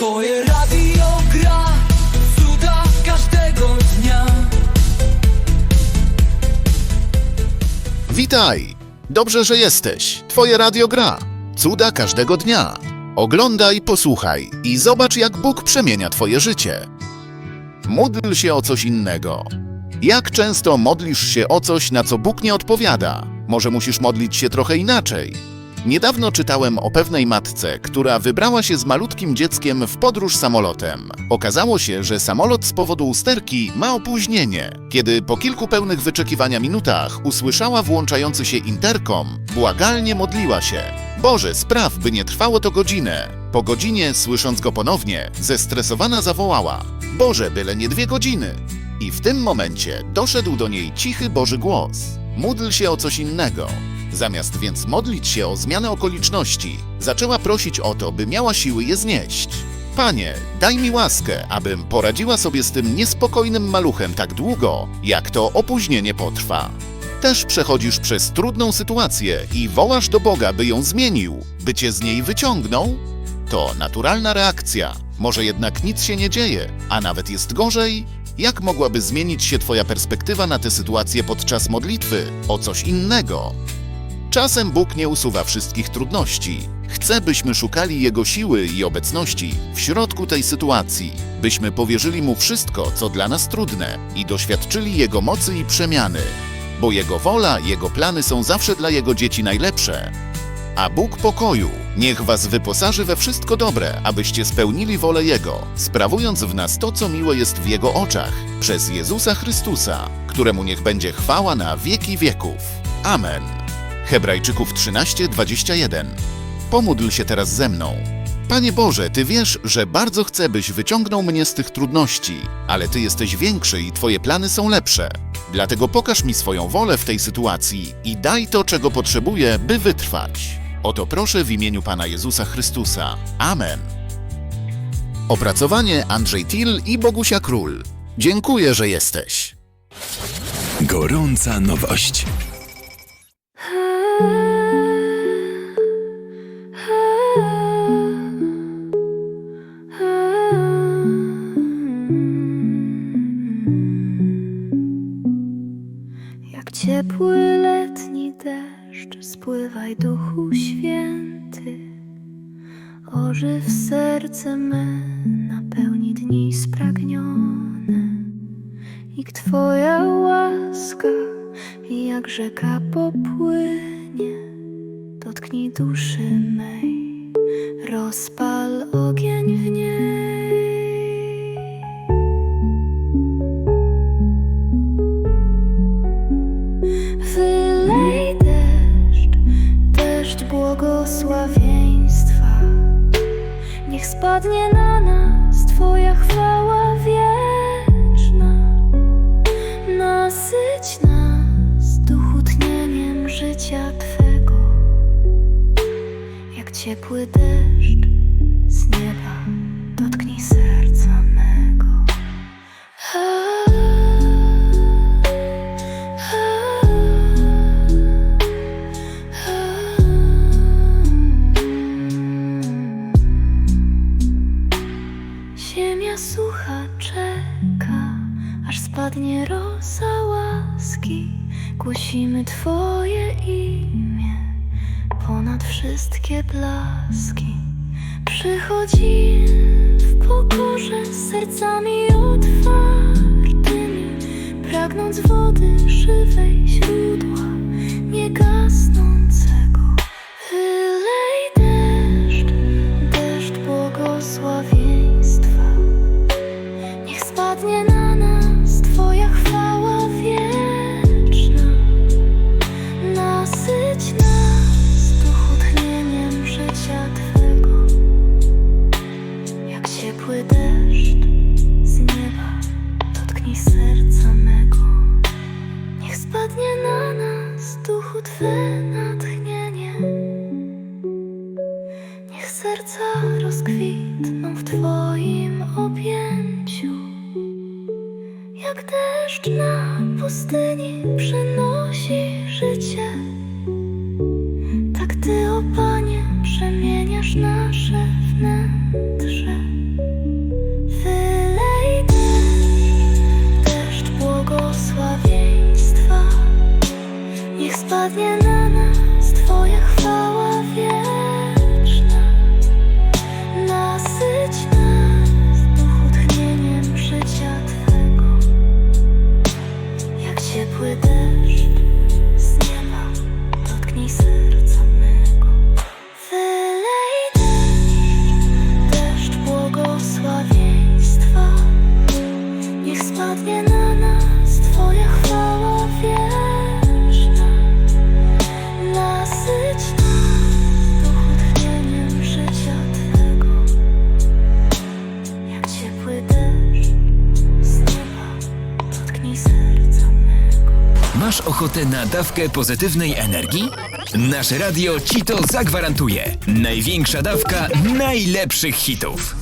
Twoje radio gra cuda każdego dnia. Witaj! Dobrze, że jesteś. Twoje radio gra. Cuda każdego dnia. Oglądaj, posłuchaj i zobacz, jak Bóg przemienia Twoje życie. Módl się o coś innego. Jak często modlisz się o coś, na co Bóg nie odpowiada? Może musisz modlić się trochę inaczej. Niedawno czytałem o pewnej matce, która wybrała się z malutkim dzieckiem w podróż samolotem. Okazało się, że samolot z powodu usterki ma opóźnienie. Kiedy po kilku pełnych wyczekiwania minutach usłyszała włączający się interkom, błagalnie modliła się. Boże, spraw, by nie trwało to godzinę. Po godzinie, słysząc go ponownie, zestresowana zawołała: Boże, byle nie dwie godziny. I w tym momencie doszedł do niej cichy Boży głos. Módl się o coś innego. Zamiast więc modlić się o zmianę okoliczności, zaczęła prosić o to, by miała siły je znieść. Panie, daj mi łaskę, abym poradziła sobie z tym niespokojnym maluchem tak długo, jak to opóźnienie potrwa. Też przechodzisz przez trudną sytuację i wołasz do Boga, by ją zmienił, by cię z niej wyciągnął? To naturalna reakcja. Może jednak nic się nie dzieje, a nawet jest gorzej? Jak mogłaby zmienić się Twoja perspektywa na tę sytuację podczas modlitwy o coś innego? Czasem Bóg nie usuwa wszystkich trudności. Chce, byśmy szukali Jego siły i obecności w środku tej sytuacji, byśmy powierzyli Mu wszystko, co dla nas trudne i doświadczyli Jego mocy i przemiany. Bo Jego wola, Jego plany są zawsze dla Jego dzieci najlepsze. A Bóg pokoju niech was wyposaży we wszystko dobre, abyście spełnili wolę Jego, sprawując w nas to, co miłe jest w Jego oczach, przez Jezusa Chrystusa, któremu niech będzie chwała na wieki wieków. Amen. Hebrajczyków 13:21. Pomódl się teraz ze mną. Panie Boże, Ty wiesz, że bardzo chcę, byś wyciągnął mnie z tych trudności, ale Ty jesteś większy i Twoje plany są lepsze. Dlatego pokaż mi swoją wolę w tej sytuacji i daj to, czego potrzebuję, by wytrwać. O to proszę w imieniu Pana Jezusa Chrystusa. Amen. Opracowanie Andrzej Till i Bogusia Król. Dziękuję, że jesteś. Gorąca nowość. Deszcz, spływaj Duchu Święty. Ożyw serce me, napełni dni spragnione. Niech Twoja łaska, jak rzeka popłynie, dotknij duszy mej, rozpal ogień w niej. Spadnie na nas Twoja chwała wieczna. Nasyć nas duchu tnieniem życia Twego, jak ciepły deszcz Sucha czeka, aż spadnie rosa łaski. Głosimy Twoje imię ponad wszystkie blaski. Przychodzimy w pokorze z sercami otwartymi, pragnąc wody żywej źródła rozkwitną w Twoim objęciu, jak deszcz na pustyni przynosi życie. Tak Ty, o Panie, przemieniasz nasze wnętrze. Wylej deszcz błogosławieństwa, niech spadnie na Masz ochotę na dawkę pozytywnej energii? Nasze radio ci to zagwarantuje. Największa dawka najlepszych hitów.